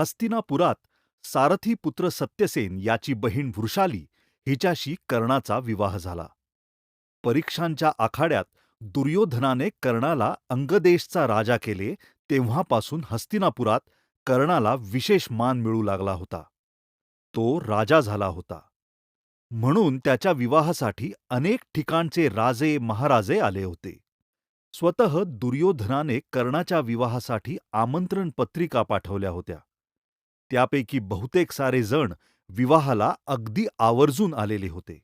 हस्तिनापुरात सारथी पुत्र सत्यसेन याची बहीण वृषाली हिच्याशी कर्णाचा विवाह झाला. परीक्षांच्या आखाड्यात दुर्योधनाने कर्णाला अंगदेशचा राजा केले तेव्हापासून हस्तिनापुरात कर्णाला विशेष मान मिळू लागला होता. तो राजा झाला होता. म्हणून त्याच्या विवाहासाठी अनेक ठिकाणचे राजे महाराजे आले होते. स्वतः दुर्योधनाने कर्णाच्या विवाहासाठी आमंत्रण पत्रिका पाठवल्या होत्या. त्यापैकी बहुतेक सारे जण विवाहाला अगदी आवर्जून आलेले होते.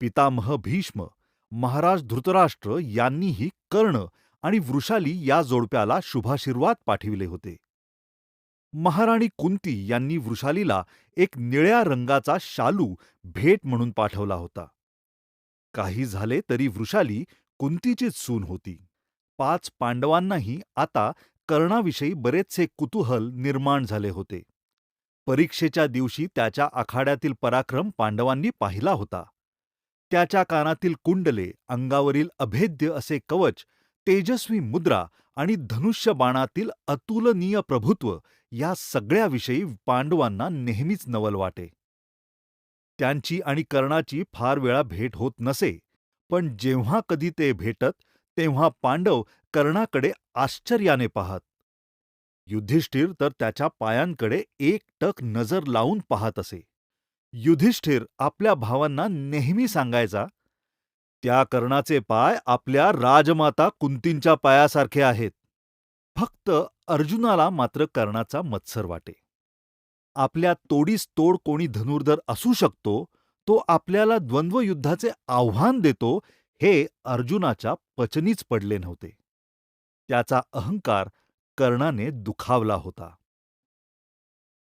पितामह भीष्म महाराज धृतराष्ट्र यांनीही कर्ण आणि वृषाली या जोडप्याला शुभाशीर्वाद पाठविले होते. महाराणी कुंती यांनी वृषालीला एक निळ्या रंगाचा शालू भेट म्हणून पाठवला होता. काही झाले तरी वृषाली कुंतीचीच सून होती. पाच पांडवांनाही आता कर्णाविषयी बरेचसे कुतूहल निर्माण झाले होते. परीक्षेच्या दिवशी त्याच्या आखाड्यातील पराक्रम पांडवांनी पाहिला होता. त्याच्या कानातील कुंडले अंगावरील अभेद्य असे कवच तेजस्वी मुद्रा आणि धनुष्य बाणातील अतुलनीय प्रभुत्व या सगळ्याविषयी पांडवांना नेहमीच नवल वाटे. त्यांची आणि कर्णाची फार वेळा भेट होत नसे पण जेव्हा कधी ते भेटत तेव्हा पांडव कर्णाकडे आश्चर्याने पाहत. युधिष्ठिर तर त्याच्या पायांकडे एक टक नजर लावून पाहत असे. युधिष्ठिर आपल्या भावांना नेहमी सांगायचा त्या कर्णाचे पाय आपल्या राजमाता कुंतींच्या पायासारखे आहेत. फक्त अर्जुनाला मात्र कर्णाचा मत्सर वाटे. आपल्या तोडीस तोड कोणी धनुर्धर असू शकतो तो आपल्याला द्वंद्वयुद्धाचे आव्हान देतो हे अर्जुनाच्या पचनीच पडले नव्हते. त्याचा अहंकार कर्णाने दुखावला होता.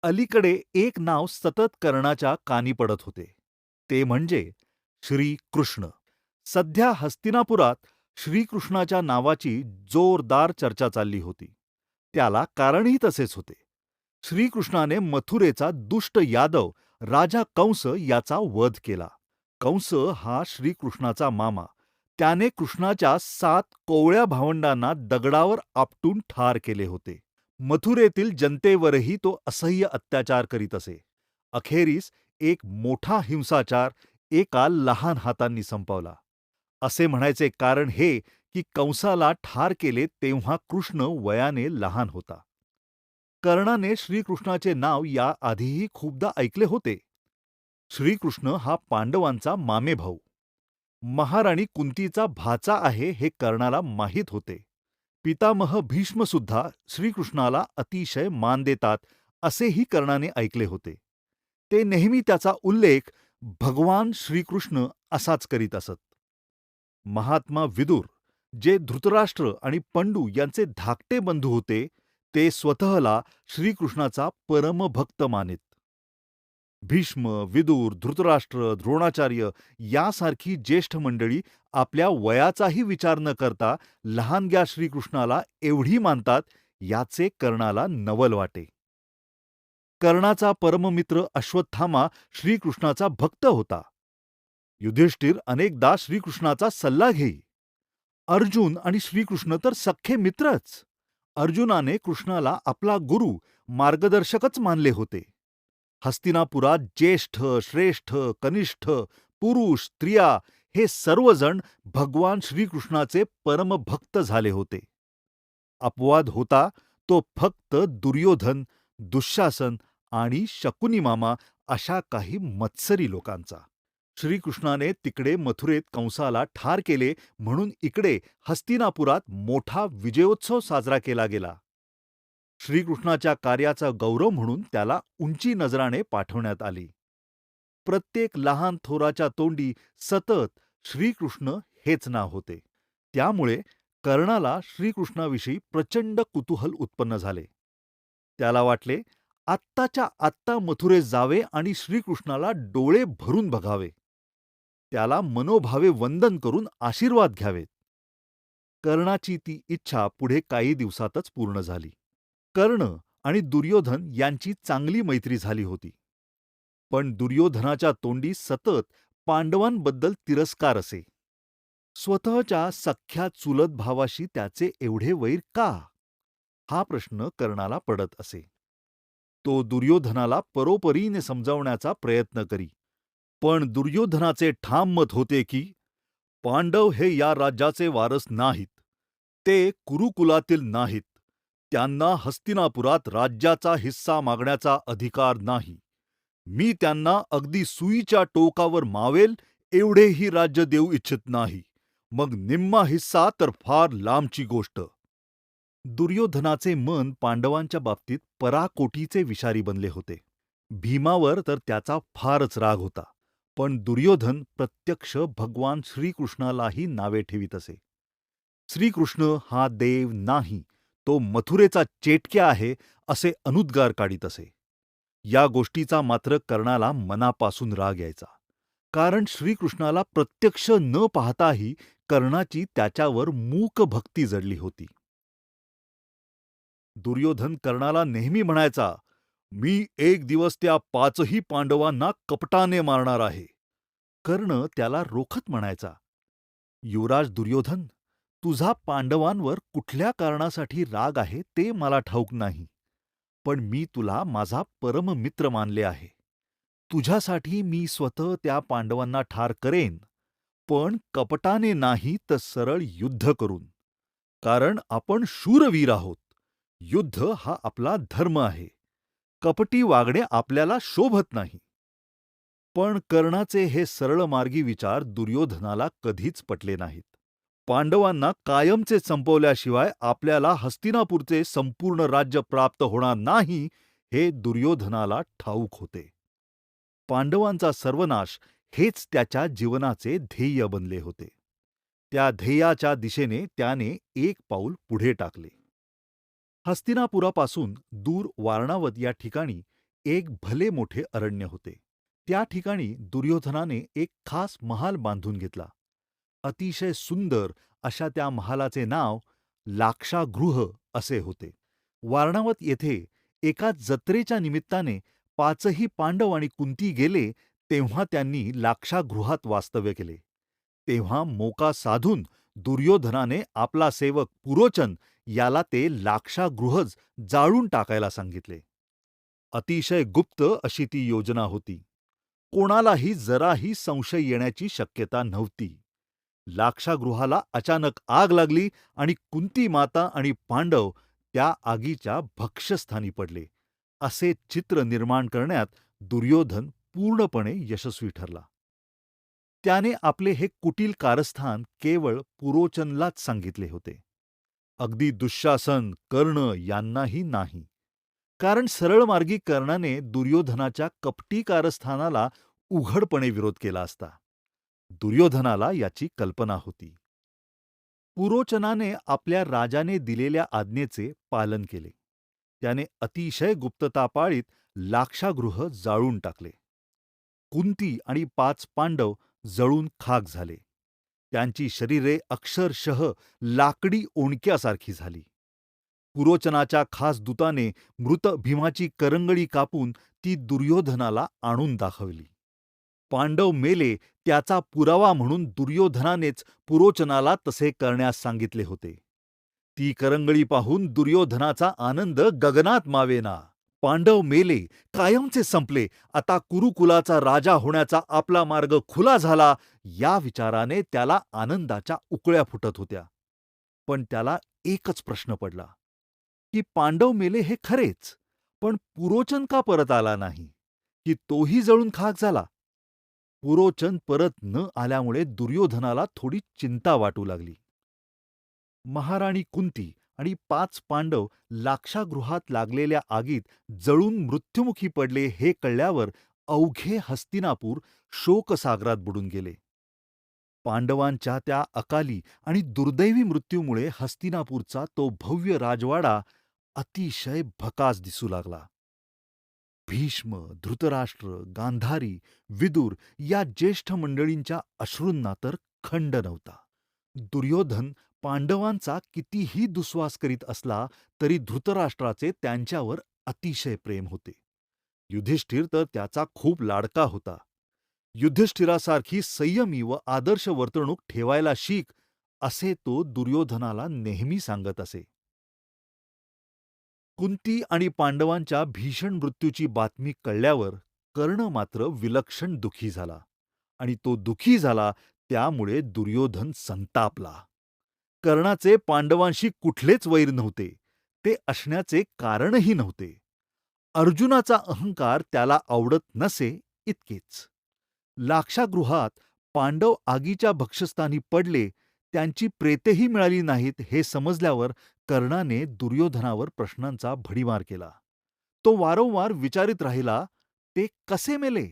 अलीकडे एक नाव सतत कर्णाच्या कानी पडत होते. ते म्हणजे श्रीकृष्ण. सध्या हस्तिनापुरात श्रीकृष्णाच्या नावाची जोरदार चर्चा चालली होती. त्याला कारणही तसेच होते. श्रीकृष्णाने मथुरेचा दुष्ट यादव राजा कंस याचा वध केला. कंस हा श्रीकृष्णाचा मामा. त्याने कृष्णाच्या सात कोवळ्या भावंडांना दगडावर आपटून ठार केले होते. मथुरेतील जनतेवरही तो असह्य अत्याचार करीत असे. अखेरीस एक मोठा हिंसाचार एका लहान हातांनी संपवला. असे म्हणायचे कारण हे की कंसाला ठार केले तेव्हा कृष्ण वयाने लहान होता. कर्णाने श्रीकृष्णाचे नाव या आधीही खूपदा ऐकले होते. श्रीकृष्ण हा पांडवांचा मामेभाऊ. महाराणी कुंतीचा भाचा आहे हे कर्णाला माहीत होते. पितामह भीष्मसुद्धा श्रीकृष्णाला अतिशय मान देतात असेही कर्णाने ऐकले होते. ते नेहमी त्याचा उल्लेख भगवान श्रीकृष्ण असाच करीत असत. महात्मा विदुर जे धृतराष्ट्र आणि पंडू यांचे धाकटे बंधू होते ते स्वतःला श्रीकृष्णाचा परमभक्त मानित. भीष्म विदूर धृतराष्ट्र द्रोणाचार्य यासारखी ज्येष्ठ मंडळी आपल्या वयाचाही विचार न करता लहानग्या श्रीकृष्णाला एवढी मानतात याचे कर्णाला नवल वाटे. कर्णाचा परममित्र अश्वत्थामा श्रीकृष्णाचा भक्त होता. युधिष्ठिर अनेकदा श्रीकृष्णाचा सल्ला घेई. अर्जुन आणि श्रीकृष्ण तर सख्खे मित्रच. अर्जुनाने कृष्णाला आपला गुरु मार्गदर्शकच मानले होते. हस्तिनापुरात ज्येष्ठ श्रेष्ठ कनिष्ठ पुरुष स्त्रिया हे सर्वजण भगवान श्रीकृष्णाचे परमभक्त झाले होते. अपवाद होता तो फक्त दुर्योधन दुःशासन आणि शकुनी मामा अशा काही मत्सरी लोकांचा. श्रीकृष्णाने तिकडे मथुरेत कंसाला ठार केले म्हणून इकडे हस्तिनापुरात मोठा विजयोत्सव साजरा केला गेला. श्रीकृष्णाच्या कार्याचा गौरव म्हणून त्याला उंची नजराने पाठवण्यात आली. प्रत्येक लहान थोराच्या तोंडी सतत श्रीकृष्ण हेच नाव होते. त्यामुळे कर्णाला श्रीकृष्णाविषयी प्रचंड कुतूहल उत्पन्न झाले. त्याला वाटले आत्ताच्या आत्ता मथुरे जावे आणि श्रीकृष्णाला डोळे भरून बघावे. त्याला मनोभावे वंदन करून आशीर्वाद घ्यावेत. कर्णाची ती इच्छा पुढे काही दिवसातच पूर्ण झाली. कर्ण आणि दुर्योधन यांची चांगली मैत्री झाली होती. पण दुर्योधनाच्या तोंडी सतत पांडवांबद्दल तिरस्कार असे. स्वतःच्या सख्या चुलत भावाशी त्याचे एवढे वैर का? हा प्रश्न कर्णाला पडत असे. तो दुर्योधनाला परोपरीने समजावण्याचा प्रयत्न करी. पण दुर्योधनाचे ठाम मत होते की पांडव हे या राज्याचे वारस नाहीत. ते कुरुकुलातील नाहीत. त्यांना हस्तिनापुरात राज्याचा हिस्सा मागण्याचा अधिकार नाही. मी त्यांना अगदी सुईच्या टोकावर मावेल एवढेही राज्य देऊ इच्छित नाही. मग निम्मा हिस्सा तर फार लांबची गोष्ट. दुर्योधनाचे मन पांडवांच्या बाबतीत पराकोटीचे विषारी बनले होते. भीमावर तर त्याचा फारच राग होता. पण दुर्योधन प्रत्यक्ष भगवान श्रीकृष्णालाही नावे ठेवीत असे. श्रीकृष्ण हा देव नाही तो मथुरेचा चेटक्या आहे असे अनुद्गार काढीत असे. या गोष्टीचा मात्र कर्णाला मनापासून राग यायचा. कारण श्रीकृष्णाला प्रत्यक्ष न पाहताही कर्णाची त्याच्यावर मूक भक्ती जडली होती. दुर्योधन कर्णाला नेहमी म्हणायचा मी एक दिवस त्या पाचही पांडवांना कपटाने मारणार आहे. कर्ण त्याला रोखत म्हणायचा युवराज दुर्योधन तुझा पांडवांवर कुठल्या कारणासाठी राग आहे ते मला ठाऊक नाही पण मी तुला माझा परममित्र मानले आहे. तुझ्यासाठी मी स्वतः त्या पांडवांना ठार करेन पण कपटाने नाही तर सरळ युद्ध करून. कारण आपण शूरवीर आहोत. युद्ध हा आपला धर्म आहे. कपटी वागणे आपल्याला शोभत नाही. पण कर्णाचे हे सरळमार्गी विचार दुर्योधनाला कधीच पटले नाहीत. पांडवांना कायमचे संपवल्याशिवाय आपल्याला हस्तिनापूरचे संपूर्ण राज्य प्राप्त होणार नाही हे दुर्योधनाला ठाऊक होते. पांडवांचा सर्वनाश हेच त्याच्या जीवनाचे ध्येय बनले होते. त्या ध्येयाच्या दिशेने त्याने एक पाऊल पुढे टाकले. हस्तिनापुरापासून दूर वारणावत या ठिकाणी एक भले मोठे अरण्य होते. त्या ठिकाणी दुर्योधनाने एक खास महाल बांधून घेतला. अतिशय सुंदर अशा त्या महालाचे नाव लाक्षागृह असे होते. वारणावत येथे एका जत्रेच्या निमित्ताने पाचही पांडव आणि कुंती गेले तेव्हा त्यांनी लाक्षागृहात वास्तव्य केले. तेव्हा मोका साधून दुर्योधनाने आपला सेवक पुरोचन याला ते लाक्षागृहज जाळून टाकायला सांगितले. अतिशय गुप्त अशी ती योजना होती. कोणालाही जराही संशय येण्याची शक्यता नव्हती. लाक्षागृहाला अचानक आग लागली आणि कुंती माता आणि पांडव त्या आगीच्या भक्ष्यस्थानी पडले. असे चित्र निर्माण करण्यात दुर्योधन पूर्णपणे यशस्वी ठरला. त्याने आपले हे कुटील कारस्थान केवळ पुरोचनलाच सांगितले होते. अगदी दुःशासन कर्ण यांनाही नाही. कारण सरळमार्गी कर्णाने दुर्योधनाच्या कपटी कारस्थानाला उघडपणे विरोध केला असता. दुर्योधनाला याची कल्पना होती. पुरोचनाने आपल्या राजाने दिलेल्या आज्ञेचे पालन केले. त्याने अतिशय गुप्तता पाळीत लाक्षागृह जाळून टाकले. कुंती आणि पाच पांडव जळून खाक झाले. त्यांची शरीरे अक्षरशः लाकडी ओणक्यासारखी झाली. पुरोचनाच्या खास दूताने मृत भीमाची करंगळी कापून ती दुर्योधनाला आणून दाखवली. पांडव मेले त्याचा पुरावा म्हणून दुर्योधनानेच पुरोचनाला तसे करण्यास सांगितले होते. ती करंगळी पाहून दुर्योधनाचा आनंद गगनात मावेना. पांडव मेले कायमचे संपले आता कुरुकुलाचा राजा होण्याचा आपला मार्ग खुला झाला या विचाराने त्याला आनंदाच्या उकळ्या फुटत होत्या. पण त्याला एकच प्रश्न पडला की पांडव मेले हे खरेच पण पुरोचन का परत आला नाही की तोही जळून खाक झाला? पुरोचन परत न आल्यामुळे दुर्योधनाला थोडी चिंता वाटू लागली. महाराणी कुंती आणि पाच पांडव लाक्षागृहात लागलेल्या आगीत जळून मृत्युमुखी पडले हे कळल्यावर अवघे हस्तिनापूर शोकसागरात बुडून गेले. पांडवांच्या त्या अकाली आणि दुर्दैवी मृत्यूमुळे हस्तिनापूरचा तो भव्य राजवाडा अतिशय भकास दिसू लागला. भीष्म धृतराष्ट्र गांधारी विदुर या ज्येष्ठ मंडळींच्या अश्रूंना तर खंड नव्हता. दुर्योधन पांडवांचा कितीही दुस्वास करीत असला तरी धृतराष्ट्राचे त्यांच्यावर अतिशय प्रेम होते. युधिष्ठिर तर त्याचा खूप लाडका होता. युधिष्ठिरासारखी संयमी व आदर्श वर्तणूक ठेवायला शिक असे तो दुर्योधनाला नेहमी सांगत असे. कुंती आणि पांडवांच्या भीषण मृत्यूची बातमी कळल्यावर कर्ण मात्र विलक्षण दुखी झाला आणि तो दुखी झाला त्यामुळे दुर्योधन संतापला. कर्णाचे पांडवांशी कुठलेच वैर नव्हते, ते असण्याचे कारणही नव्हते. अर्जुनाचा अहंकार त्याला आवडत नसे इतकेच. लाक्षागृहात पांडव आगीच्या भक्षस्थानी पडले, त्यांची प्रेतेही मिळाली नाहीत हे समजल्यावर कर्णाने दुर्योधनावर प्रश्नांचा भडीमार केला. तो वारंवार विचारित राहिला, ते कसे मेले?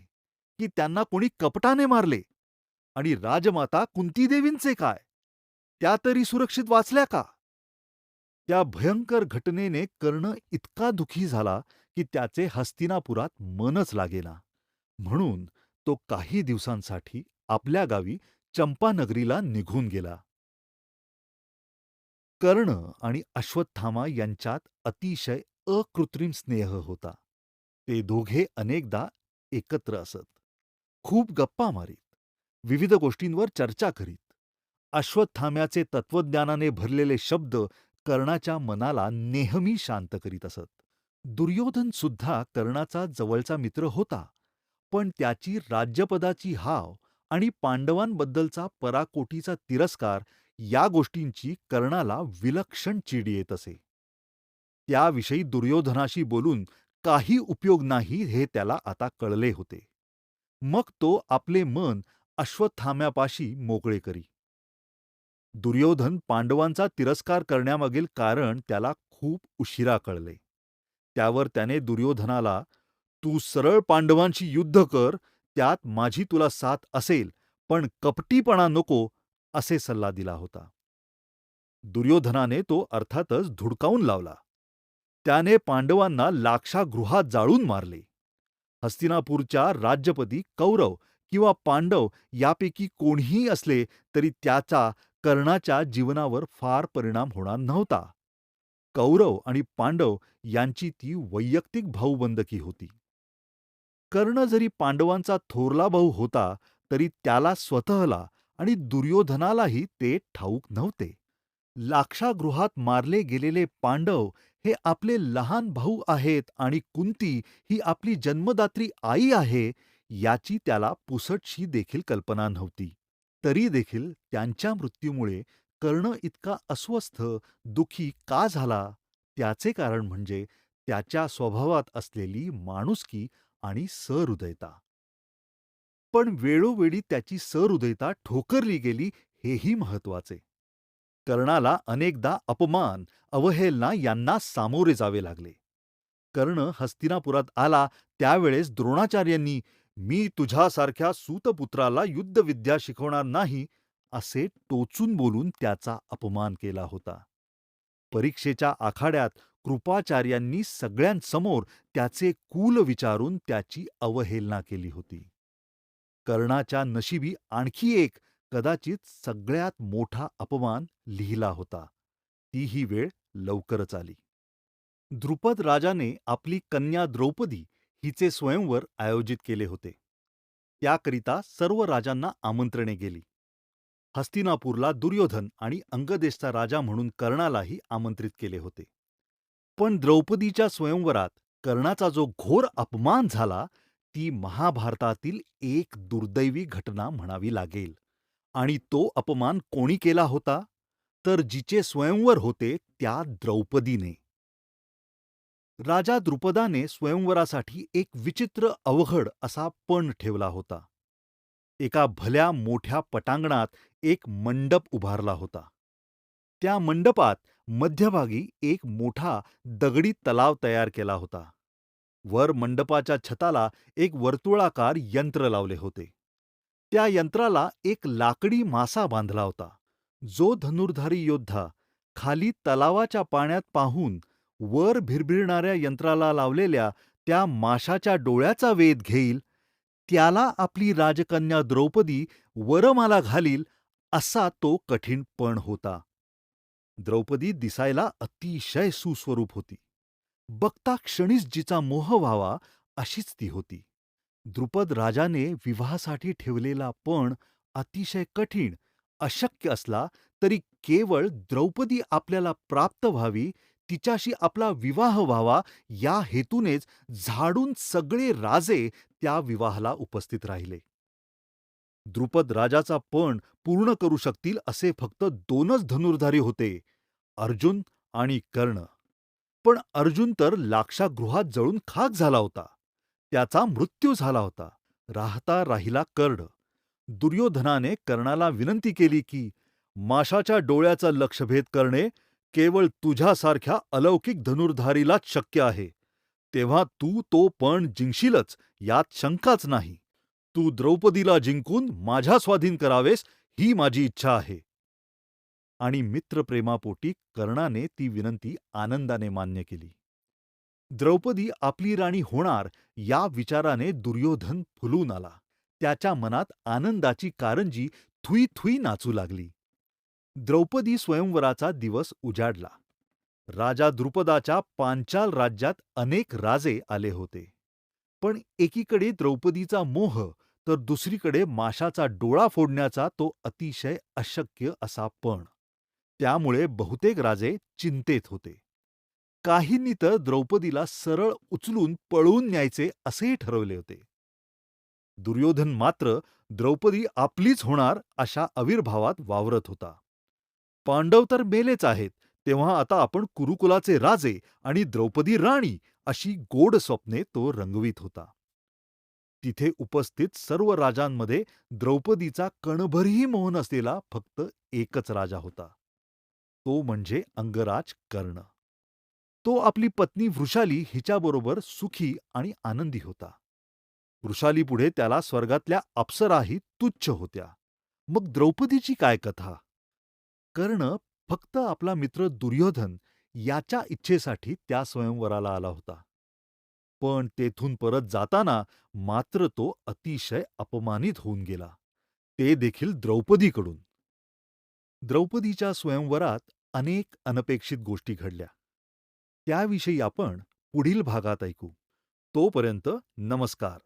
की त्यांना कोणी कपटाने मारले? आणि राजमाता कुंतीदेवींचे काय? त्या तरी सुरक्षित वाचल्या का? त्या भयंकर घटनेने कर्ण इतका दुखी झाला की त्याचे हस्तिनापुरात मनच लागेना. म्हणून तो काही दिवसांसाठी आपल्या गावी चंपानगरीला निघून गेला. कर्ण आणि अश्वत्थामा यांच्यात अतिशय अकृत्रिम स्नेह होता. ते दोघे अनेकदा एकत्र असत. खूप गप्पा मारीत. विविध गोष्टींवर चर्चा करीत. अश्वत्थाम्याचे तत्वज्ञानाने भरलेले शब्द कर्णाच्या मनाला नेहमी शांत करीत असत. दुर्योधन सुद्धा कर्णाचा जवळचा मित्र होता, पण त्याची राज्यपदाची हाव आणि पांडवांबद्दलचा पराकोटीचा तिरस्कार या गोष्टींची कर्णाला विलक्षण चीड येत असे. त्याविषयी दुर्योधनाशी बोलून काही उपयोग नाही हे त्याला आता कळले होते. मग तो आपले मन अश्वत्थाम्यापाशी मोकळे करी. दुर्योधन पांडवांचा तिरस्कार करण्यामागील कारण त्याला खूप उशिरा कळले. त्यावर त्याने दुर्योधनाला, "तू सरळ पांडवांशी युद्ध कर, त्यात माझी तुला साथ असेल, पण कपटीपणा नको," असे सल्ला दिला होता. दुर्योधनाने तो अर्थातच धुडकावून लावला. त्याने पांडवांना लाक्षागृहात जाळून मारले. हस्तिनापूरच्या राज्यपदी कौरव किंवा पांडव यापैकी कोणीही असले तरी त्याचा कर्णाच्या जीवनावर फार परिणाम होणार नव्हता. कौरव आणि पांडव यांची ती वैयक्तिक भाऊबंदकी होती. कर्ण जरी पांडवांचा थोरला भाऊ होता तरी त्याला स्वतःला आणि दुर्योधनालाही ते ठाऊक नव्हते. लाक्षागृहात मारले गेलेले पांडव हे आपले लहान भाऊ आहेत आणि कुंती ही आपली जन्मदात्री आई आहे याची त्याला पुसटशी देखील कल्पना नव्हती. तरी देखील त्यांच्या मृत्यूमुळे कर्ण इतका अस्वस्थ, दुःखी का झाला, त्याचे कारण म्हणजे त्याच्या स्वभावात असलेली माणुसकी आणि सहृदयता. पण वेळोवेळी त्याची सहृदयता ठोकरली गेली हेही महत्त्वाचे. कर्णाला अनेकदा अपमान, अवहेलना यांना सामोरे जावे लागले. कर्ण हस्तिनापुरात आला त्यावेळेस द्रोणाचार्यांनी "मी तुझ्यासारख्या सूतपुत्राला युद्धविद्या शिकवणार नाही" असे टोचून बोलून त्याचा अपमान केला होता. परीक्षेच्या आखाड्यात कृपाचार्यांनी सगळ्यांसमोर त्याचे कूल विचारून त्याची अवहेलना केली होती. कर्णाच्या नशिबी आणखी एक कदाचित सगळ्यात मोठा अपमान लिहिला होता. ती ही वेळ लवकरच आली. द्रुपद राजाने आपली कन्या द्रौपदी हिचे स्वयंवर आयोजित केले होते. त्याकरिता सर्व राजांना आमंत्रणे गेली. हस्तिनापूरला दुर्योधन आणि अंगदेशचा राजा म्हणून कर्णालाही आमंत्रित केले होते. पण द्रौपदीच्या स्वयंवरात कर्णाचा जो घोर अपमान झाला ती महाभारतातील एक दुर्दैवी घटना म्हणावी लागेल. आणि तो अपमान कोणी केला होता? तर जिचे स्वयंवर होते त्या द्रौपदीने. राजा द्रुपदाने स्वयंवरासाठी एक विचित्र अवघड असा पण ठेवला होता. एका भल्या मोठ्या पटांगणात एक मंडप उभारला होता. त्या मंडपात मध्यभागी एक मोठा दगडी तलाव तयार केला होता. वर मंडपाच्या छताला एक वर्तुळाकार यंत्र लावले होते. त्या यंत्राला एक लाकडी मासा बांधला होता. जो धनुर्धारी योद्धा खाली तलावाच्या पाण्यात पाहून वर भिरभिरणाऱ्या यंत्राला लावलेल्या त्या माशाच्या डोळ्याचा वेध घेईल, त्याला आपली राजकन्या द्रौपदी वरमाला घालील असा तो कठीण पण होता. द्रौपदी दिसायला अतिशय सुस्वरूप होती. बघता क्षणीच जिचा मोह व्हावा अशीच ती होती. द्रुपद राजाने विवाहासाठी ठेवलेला पण अतिशय कठीण, अशक्य असला तरी केवळ द्रौपदी आपल्याला प्राप्त व्हावी तिच्याशी आपला विवाह व्हावा या हेतूनेच झाडून सगळे राजे त्या विवाहाला उपस्थित राहिले. द्रुपद राजाचा पण पूर्ण करू शकतील असे फक्त दोनच धनुर्धारी होते, अर्जुन आणि कर्ण. पण अर्जुन तर लाक्षागृहात जळून खाक झाला होता. त्याचा मृत्यू झाला होता. राहता राहिला कर्ण. दुर्योधनाने कर्णाला विनंती केली की, माशाच्या डोळ्याचा लक्षभेद करणे केवळ तुझ्यासारख्या अलौकिक धनुर्धारीलाच शक्य आहे. तेव्हा तू तो पण जिंकशीलच यात शंकाच नाही. तू द्रौपदीला जिंकून माझ्या स्वाधीन करावेस ही माझी इच्छा आहे. आणि मित्रप्रेमापोटी कर्णाने ती विनंती आनंदाने मान्य केली. द्रौपदी आपली राणी होणार या विचाराने दुर्योधन फुलून आला. त्याच्या मनात आनंदाची कारंजी थुई थुई नाचू लागली. द्रौपदी स्वयंवराचा दिवस उजाडला. राजा द्रुपदाच्या पांचाल राज्यात अनेक राजे आले होते. पण एकीकडे द्रौपदीचा मोह तर दुसरीकडे माशाचा डोळा फोडण्याचा तो अतिशय अशक्य असा पण. त्यामुळे बहुतेक राजे चिंतेत होते. काहींनी तर द्रौपदीला सरळ उचलून पळवून न्यायचे असेही ठरवले होते. दुर्योधन मात्र द्रौपदी आपलीच होणार अशा आविर्भावात वावरत होता. पांडव तर मेलेच आहेत, तेव्हा आता आपण कुरुकुलाचे राजे आणि द्रौपदी राणी अशी गोड स्वप्ने तो रंगवीत होता. तिथे उपस्थित सर्व राजांमध्ये द्रौपदीचा कणभरही मोह नसलेला फक्त एकच राजा होता. तो म्हणजे अंगराज कर्ण. तो आपली पत्नी वृषाली हिच्याबरोबर सुखी आणि आनंदी होता. वृषालीपुढे त्याला स्वर्गातल्या अप्सराही तुच्छ होत्या. मग द्रौपदीची काय कथा? कर्ण फक्त आपला मित्र दुर्योधन याच्या इच्छेसाठी त्या स्वयंवराला आला होता. पण तेथून परत जाताना मात्र तो अतिशय अपमानित होऊन गेला. ते देखील द्रौपदीकडून. द्रौपदीच्या स्वयंवरात अनेक अनपेक्षित गोष्टी घडल्या. त्याविषयी आपण पुढील भागात ऐकू. तोपर्यंत नमस्कार.